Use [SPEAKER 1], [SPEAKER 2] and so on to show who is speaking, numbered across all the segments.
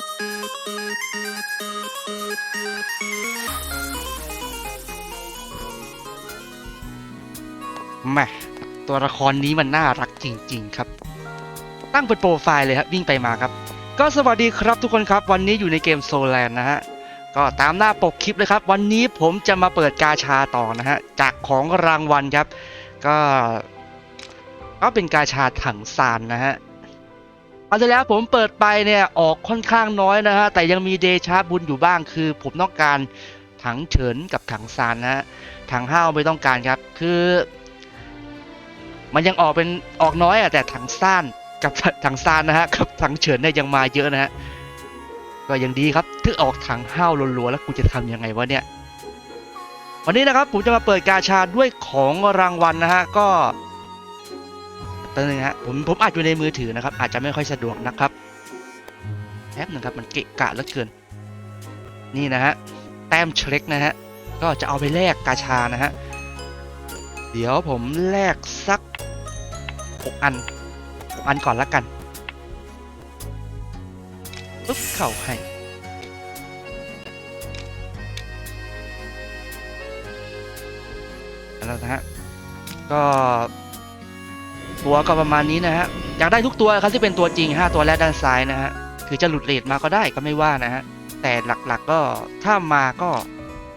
[SPEAKER 1] แม่ตัวละครนี้มันน่ารักจริง ๆ ครับ ตั้งเป็นโปรไฟล์เลยครับวิ่งไปมาครับ ก็สวัสดีครับทุกคนครับวันนี้อยู่ในเกมโซแลนนะฮะก็ตามหน้าปกคลิปเลยครับ วันนี้ผมจะมาเปิดกาชาต่อนะฮะจากของรางวัลครับ ก็ก็เป็นกาชาถังซานนะฮะ เอาที่แล้วผมเปิดไปเนี่ยออกค่อนข้างน้อยนะฮะแต่ยังมีเดชาบุญอยู่บ้างคือ ผมต้องการถังเฉินกับถังซานนะฮะถังห้าวไม่ต้องการครับคือ มันยังออกเป็นออกน้อยอะแต่ถังซ่านกับถังซานนะฮะกับถังเฉินเนี่ยยังมาเยอะนะฮะก็ยังดีครับถ้าออกถังห้าวรัวๆแล้วกูจะทำยังไงวะเนี่ยวันนี้นะครับผมจะมาเปิดกาชาด้วยของรางวัลนะฮะก็ ติมนึงฮะผมผมอาจอยู่ในมือถือนะครับ อาจจะไม่ค่อยสะดวกนะครับแป๊บหนึงครับมันเกะกะเหลือเกิน นี่นะฮะแต้มเช็คนะฮะก็จะเอาไปแลกกาชานะฮะเดี๋ยวผมแลกสักหกอันหกอันก่อนละกันปุ๊บเข้าให้แล้วนะฮะก็ ตัวก็ประมาณนี้นะฮะอยากได้ทุกตัวครับที่เป็นตัวจริง 5 ตัวแรกด้านซ้ายนะฮะคือจะหลุดเลทมาก็ได้ก็ไม่ว่านะฮะแต่หลักๆก็ถ้ามาก็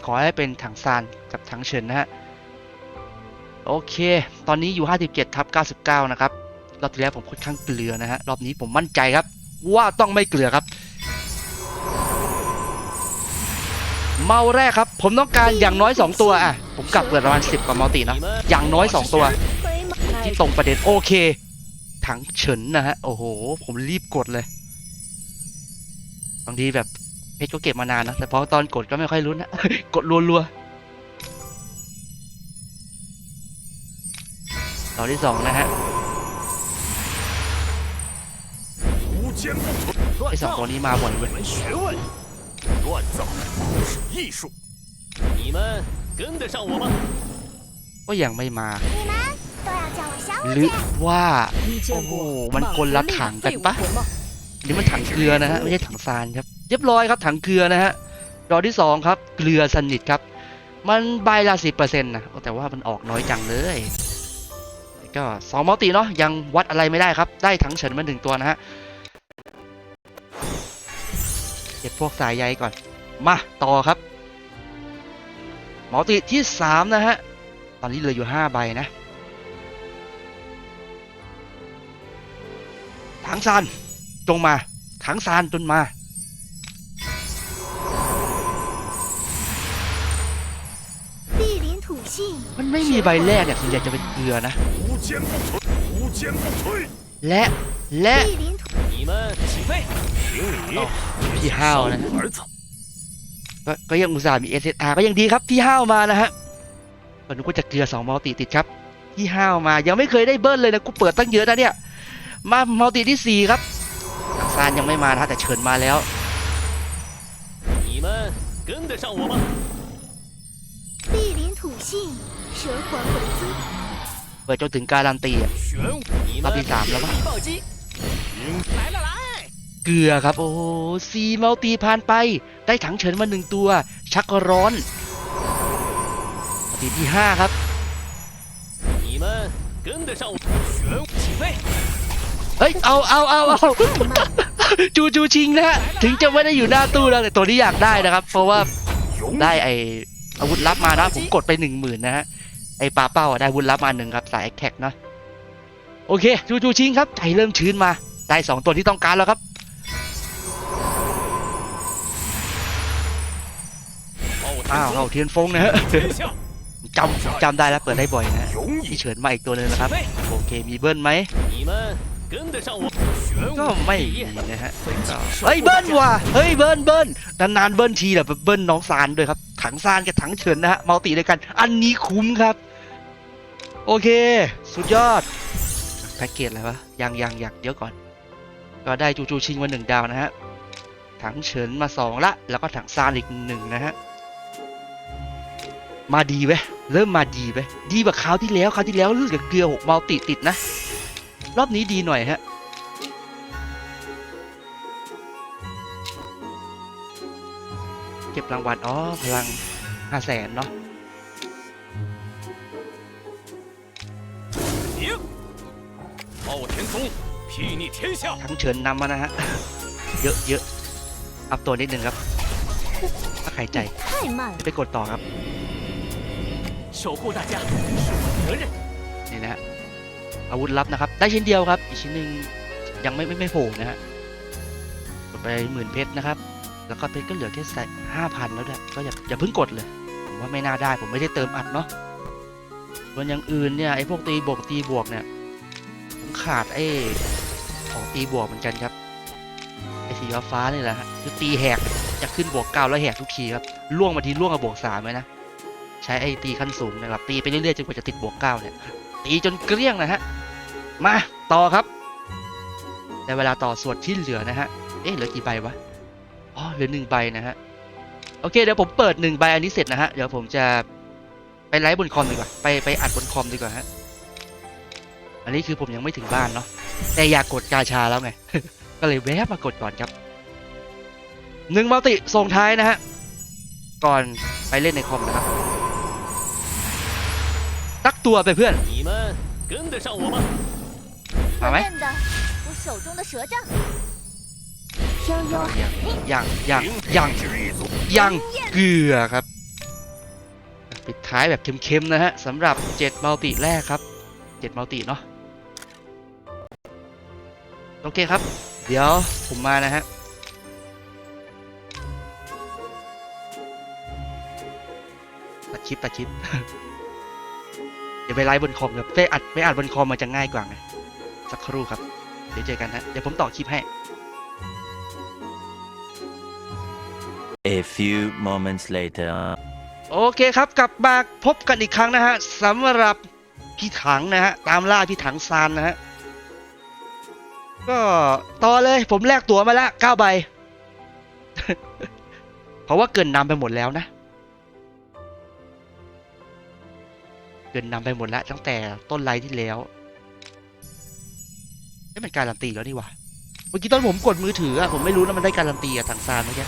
[SPEAKER 1] ขอให้เป็นถังซานกับถังเฉินนะฮะโอเค ตอนนี้อยู่ 57ทับ99 นะครับ รอบที่แล้วผมค่อนข้างเกลือนะฮะ รอบนี้ผมมั่นใจครับ ว่าต้องไม่เกลือครับ เมาแรกครับ ผมต้องการอย่างน้อย 2 ตัวอะ ผมกลับเปิดประมาณ 10กว่ามัลตินะ อย่างน้อย 2 ตัว ที่ตรงประเด็นโอเค ถังเฉินนะฮะ โอ้โห ผมรีบกดเลย บางทีแบบเพชรก็เก็บมานานนะ แต่พอตอนกดก็ไม่ค่อยรู้นะ กดรัวๆตอนที่สองนะฮะไอสองตัวนี้มาบ่อยเว้ยก็ยังไม่มา หรือว่าโอ้โหมันคนละถังกันปะนี่มันถังเกลือนะฮะไม่ใช่ถังซานครับเรียบร้อยครับถังเกลือนะฮะดอที่2ครับเกลือสนิทครับ มันใบละสิบเปอร์เซ็นต์นะแต่ว่ามันออกน้อยจังเลยก็สองมัลติเนาะยังวัดอะไรไม่ได้ครับ ได้ถังเฉินมาหนึ่งตัวนะฮะเก็บพวกสายใยก่อน มาต่อครับมัลติที่สามนะฮะตอนนี้เหลืออยู่ห้าใบนะ ถังซานจงมา ถังซานจนมา
[SPEAKER 2] 地灵土性，
[SPEAKER 1] มันไม่มีใบแรกเนี่ยส่วนใหญ่จะเป็นเกลือนะ
[SPEAKER 3] 无坚不摧，无坚不摧。
[SPEAKER 1] และและ
[SPEAKER 2] 地灵土
[SPEAKER 4] 你们起飞！
[SPEAKER 3] 评理，
[SPEAKER 1] พี่ห้าวนะ
[SPEAKER 3] 儿子，
[SPEAKER 1] ก็ก็ยังอุตส่าห์มี SSR ก็ยังดีครับพี่ห้าวมานะฮะก็นึกว่าจะเกลือ2มัลติติดครับพี่ห้าวมายังไม่เคยได้เบิ้ลเลยนะกูเปิดตั้งเยอะนะเนี่ย มามัลติที่ 4 ครับอังซานยังไม่มานะแต่เชิญมาแล้วเปิดจนถึงการันตี
[SPEAKER 4] ร
[SPEAKER 1] อบที่สา
[SPEAKER 4] มแล้วนะ
[SPEAKER 1] เกลือครับ โอ้ซีเมัลตีผ่านไป ได้ถังเฉินมาหนึ่งตัว ชักร้อนตีที่ห้าครับ เฮ้ยเอาเอาเอาเอาจูจูชิงนะฮะถึงจะไม่ได้อยู่หน้าตู้แล้วแต่ตัวนี้อยากได้นะครับ เพราะว่าได้ไออาวุธลับมานะผมกดไปหนึ่งหมื่นนะฮะไอปลาเป้าได้อาวุธลับมาหนึ่งครับสายแท็กเนาะโอเคจูจูชิงครับใจเริ่มชื้นมา ได้สองตัวที่ต้องการแล้วครับอ้าวเอาเทียนฟงนะฮะจำจำได้แล้วเปิดได้บ่อยนะที่เฉินมาอีกตัวเลยนะครับโอเคมีเบิ้ลไหม
[SPEAKER 4] 跟得上我？
[SPEAKER 3] 玄
[SPEAKER 1] ก็
[SPEAKER 3] 武
[SPEAKER 1] ไม่มีนะฮะก็เฮ้ยเบิ้ลว่ะ เฮ้ยเบิ้ลเบิ้ลนานๆเบิ้ลทีแบบเบิ้ลน้องซานด้วยครับ ถังซานกับถังเฉินนะฮะ มัลติด้วยกัน อันนี้คุ้มครับ โอเค สุดยอด แพ็กเกจอะไรวะ ยังยังยังเดี๋ยวก่อน ก็ได้จูจูชิงมาหนึ่งดาวนะฮะ ถังเฉินมาสองละ แล้วก็ถังซานอีกหนึ่งนะฮะ มาดีเว้ยเริ่มมาดีเว้ยดีกว่าคราวที่แล้ว คราวที่แล้วเลือดกับเกลือหกมัลติติดนะ รอบนี้ดีหน่อยฮะเก็บรางวัลอ๋อพลังห้าแสนเนาะ
[SPEAKER 3] ทียนซุ่น睥睨天下
[SPEAKER 1] ทั้งเฉินนำมานะฮะ เยอะเยอะอัพตัวนิดนึงครับ ถ้าใครใจ ไปกดต่อครับนี่นะฮะ อาวุธลับนะครับ ได้ชิ้นเดียวครับ อีกชิ้นหนึ่งยังไม่ไม่ไม่โผล่นะฮะกดไปหมื่นเพชรนะครับ แล้วก็เพชรก็เหลือแค่ห้าพันแล้วด้วยก็อย่าอย่าเพิ่งกดเลยผมว่าไม่น่าได้ผมไม่ได้เติมอัดเนาะส่วนอย่างอื่นเนี่ยไอ้พวกตีบวกตีบวกเนี่ยผมขาดไอ้ของตีบวกเหมือนกันครับไอ้สีฟ้านี่แหละฮะคือตีแหกจะขึ้นบวกเก้าแล้วแหกทุกทีครับล่วงมาทีล่วงกับบวกสามเลยนะใช้ไอ้ตีขั้นสูงนะครับตีไปเรื่อยๆจนกว่าจะติดบวกเก้าเนี่ย ตีจนเกลี้ยงนะฮะ มาต่อครับในเวลาต่อส่วนที่เหลือนะฮะ เอ๊ะเหลือกี่ใบวะ อ๋อเหลือหนึ่งใบนะฮะ โอเคเดี๋ยวผมเปิดหนึ่งใบอันนี้เสร็จนะฮะ เดี๋ยวผมจะไปไลฟ์บนคอมดีกว่า ไปไปอัดบนคอมดีกว่าฮะ อันนี้คือผมยังไม่ถึงบ้านเนาะ แต่อยากกดกาชาแล้วไง ก็เลยแวะมากดก่อนครับ หนึ่งมัลติส่งท้ายนะฮะ ก่อนไปเล่นในคอมนะครับ ตัวไปเพื่อน
[SPEAKER 2] มาไห
[SPEAKER 1] มยังยังยัง
[SPEAKER 3] ยั
[SPEAKER 1] งยังเกลือครับปิดท้ายแบบเข้มๆนะฮะสำหรับ7มัลติแรกครับ7มัลติเนาะโอเคครับ เดี๋ยวผมมานะฮะตัดคลิปตัดคลิป เดี๋ยวไปไลฟ์บนคอมครับไปอัดไปอัดบนคอมมันจะง่ายกว่าไงสักครู่ครับ เดี๋ยวเจอกันฮะเดี๋ยวผมต่อคลิปให้
[SPEAKER 5] A few moments later.
[SPEAKER 1] โอเคครับกลับมาพบกันอีกครั้งนะฮะสำหรับพี่ถังนะฮะตามล่าพี่ถังซานนะฮะก็ต่อเลยผมแลกตั๋วมาแล้วเก้าใบเพราะว่าเกินนำไปหมดแล้วนะ เกินนำไปหมดแล้วตั้งแต่ต้นไลท์ที่แล้วนี่มันการันตีแล้วนี่วะเมื่อกี้ตอนผมกดมือถืออะผมไม่รู้นะมันได้การันตีอะทางซานเมื่อกี้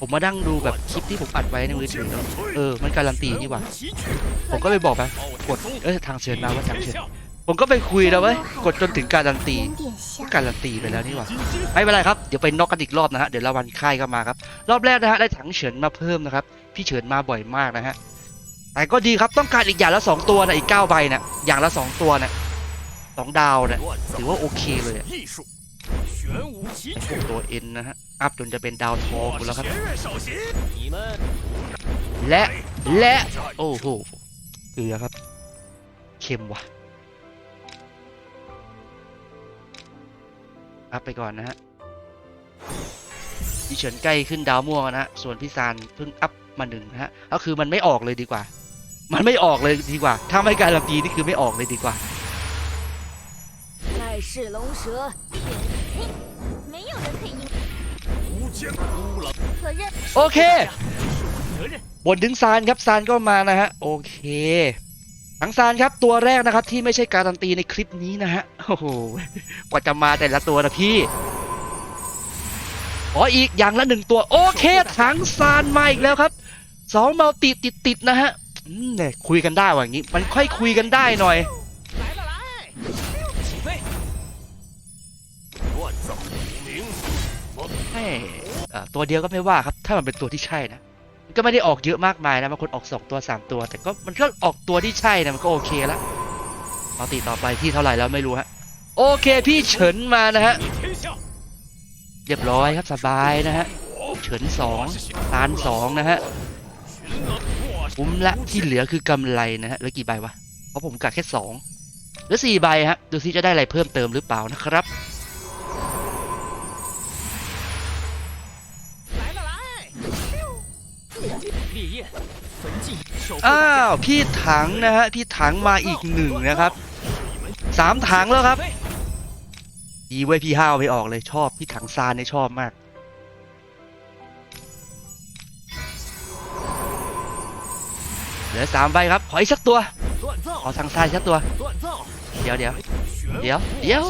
[SPEAKER 1] ผมมาดั้งดูแบบคลิปที่ผมอัดไว้ในมือถือเออ มันการันตีนี่วะผมก็ไปบอกไปกดเออทางเชิญมาว่าทางเชิญผมก็ไปคุยแล้วเว้ยกดจนถึงการันตีการันตีไปแล้วนี่วะไม่เป็นไรครับ เดี๋ยวไปนอกกันอีกรอบนะฮะ เดี๋ยวละวันค่ายก็มาครับ รอบแรกนะฮะได้ถังเฉินมาเพิ่มนะครับ พี่เฉินมาบ่อยมากนะฮะ แต่ก็ดีครับต้องการอีกอย่างละสองตัวนะอีกเก้าใบนะอย่างละสองตัวนะสองดาวนะถือว่าโอเคเลยตัวเอ็นนะฮะอัพจนจะเป็นดาวทอง
[SPEAKER 3] คุ
[SPEAKER 1] แล้วครับ และและโอ้โหเกลือครับเข้มว่ะอัพไปก่อนนะฮะดิเฉินใกล้ขึ้นดาวม่วงนะฮะส่วนพี่ซานเพิ่งอัพมาหนึ่งนะฮะก็คือมันไม่ออกเลยดีกว่า มันไม่ออกเลยดีกว่า ถ้าไม่การันตีนี่คือไม่ออกเลยดีกว่า
[SPEAKER 2] 盖世龙蛇，嘿，没有人可以赢。
[SPEAKER 3] 无坚
[SPEAKER 4] 乌狼
[SPEAKER 2] 可认
[SPEAKER 1] โอเค
[SPEAKER 4] 责任。
[SPEAKER 1] บนถึงซานครับซานก็มานะฮะ โอเคทั้งซานครับตัวแรกนะครับ ที่ไม่ใช่การันตีในคลิปนี้นะฮะ โอ้โห กว่าจะมาแต่ละตัวนะพี่ ขออีกอย่างละหนึ่งตัว โอเคถังซานมาอีกแล้วครับสองมัลติติดติดๆนะฮะอืม เนี่ยคุยกันได้ว่างี้มันค่อยคุยกันได้หน่อยไม่ตัวเดียวก็ไม่ว่าครับ ถ้ามันเป็นตัวที่ใช่นะก็ไม่ได้ออกเยอะมากมายนะบางคนออก 2 ตัว 3 ตัว แต่ก็มันก็ออกตัวที่ใช่นะมันก็โอเคละเอาติต่อไปที่เท่าไหร่แล้วไม่รู้ฮะโอเคพี่เฉินมานะฮะเรียบร้อยครับสบายนะฮะเฉินสองตานสองนะฮะ คุ้มละที่เหลือคือกำไรนะฮะแล้วกี่ใบวะเพราะผมกัดแค่สองหรือสี่ใบฮะดูซิจะได้อะไรเพิ่มเติมหรือเปล่านะครับอ้าวพี่ถังนะฮะพี่ถังมาอีกหนึ่งนะครับสามถังแล้วครับดีไว้พี่ห้าวไม่ออกเลยชอบพี่ถังซานเนี่ยชอบมาก เหลือสามใบครับ ขออีกสักตัว ขอทางซ้ายสักตัว เดี๋ยวเดี๋ยวเดี๋ยวเดี๋ยว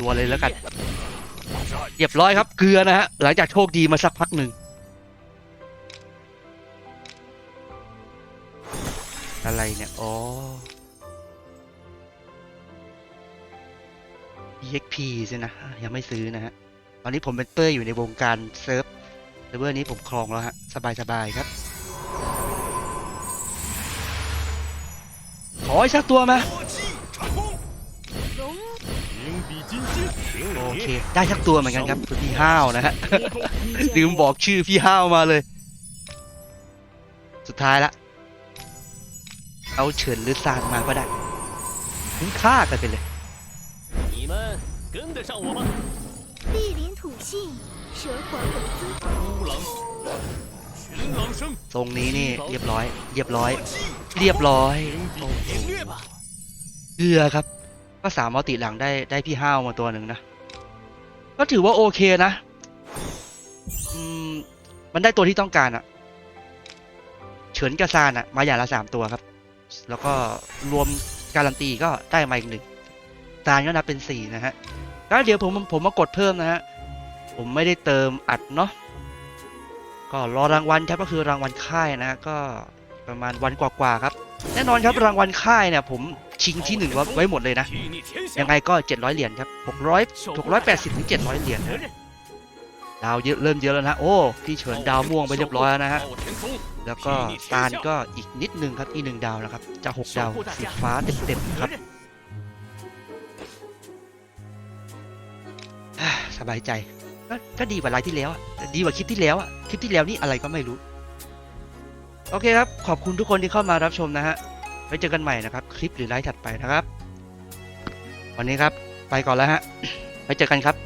[SPEAKER 1] ตัวเลยแล้วกันเรียบร้อยครับ เกลือนะฮะ หลังจากโชคดีมาสักพักหนึ่งอะไรเนี่ย อ๋อ EXP สินะ ยังไม่ซื้อนะฮะ ตอนนี้ผมเป็นเต้ยอยู่ในวงการเซิร์ฟเซิร์ฟเวอร์นี้ผมครองแล้วฮะ สบายๆครับ ขออีกสักตัวมา
[SPEAKER 3] 火气长空，
[SPEAKER 2] 龙
[SPEAKER 3] 名比金坚，凭
[SPEAKER 1] โอ
[SPEAKER 3] 你
[SPEAKER 1] เค ได้สักตัวเหมือนกันครับคุณพี่ห้าวนะฮะ ลืมบอกชื่อพี่ห้าวมาเลย สุดท้ายละ เอาเฉินหรือซานมาก็ได้คุ้มค่ากันไปเลย
[SPEAKER 4] 你们跟得上我吗？
[SPEAKER 2] 莅临土信，蛇环为尊。
[SPEAKER 3] 孤狼
[SPEAKER 1] ตรงนี้นี่เรียบร้อย เรียบร้อย เรียบร้อยเกลือครับ ก็สามมติหลังได้ได้พี่ห้าวมาตัวหนึ่งนะ ก็ถือว่าโอเคนะมันได้ตัวที่ต้องการอะเฉินกระซานอะมาอย่างละสามตัวครับ แล้วก็รวมการันตีก็ได้มาอีกหนึ่งตานก็นับเป็นสี่นะฮะแล้วเดี๋ยวผมผมมากดเพิ่มนะฮะ ผมไม่ได้เติมอัดเนาะ ก็รอรางวัลครับก็คือรางวัลค่ายนะก็ประมาณวันกว่าๆครับ แน่นอนครับรางวัลค่ายเนี่ยผมชิงที่หนึ่งไว้หมดเลยนะ ยังไงก็ 700 เหรียญครับ 600 680 ถึง 700 เหรียญดาวเยอะเริ่มเยอะแล้วนะ โอ้พี่เฉินดาวม่วงไปเรียบร้อยแล้วนะฮะ แล้วก็ตาลก็อีกนิดนึงครับ อีกหนึ่งดาวนะครับ จะ 6 ดาวสีฟ้าเต็มๆครับ สบายใจ ก็ก็ดีกว่าไลฟ์ที่แล้วอะดีกว่าคลิปที่แล้วอะคลิปที่แล้วนี่อะไรก็ไม่รู้ โอเคครับ ขอบคุณทุกคนที่เข้ามารับชมนะฮะไว้เจอกันใหม่นะครับ คลิปหรือไลฟ์ถัดไปนะครับ วันนี้ครับ ไปก่อนแล้วฮะไว้เจอกันครับ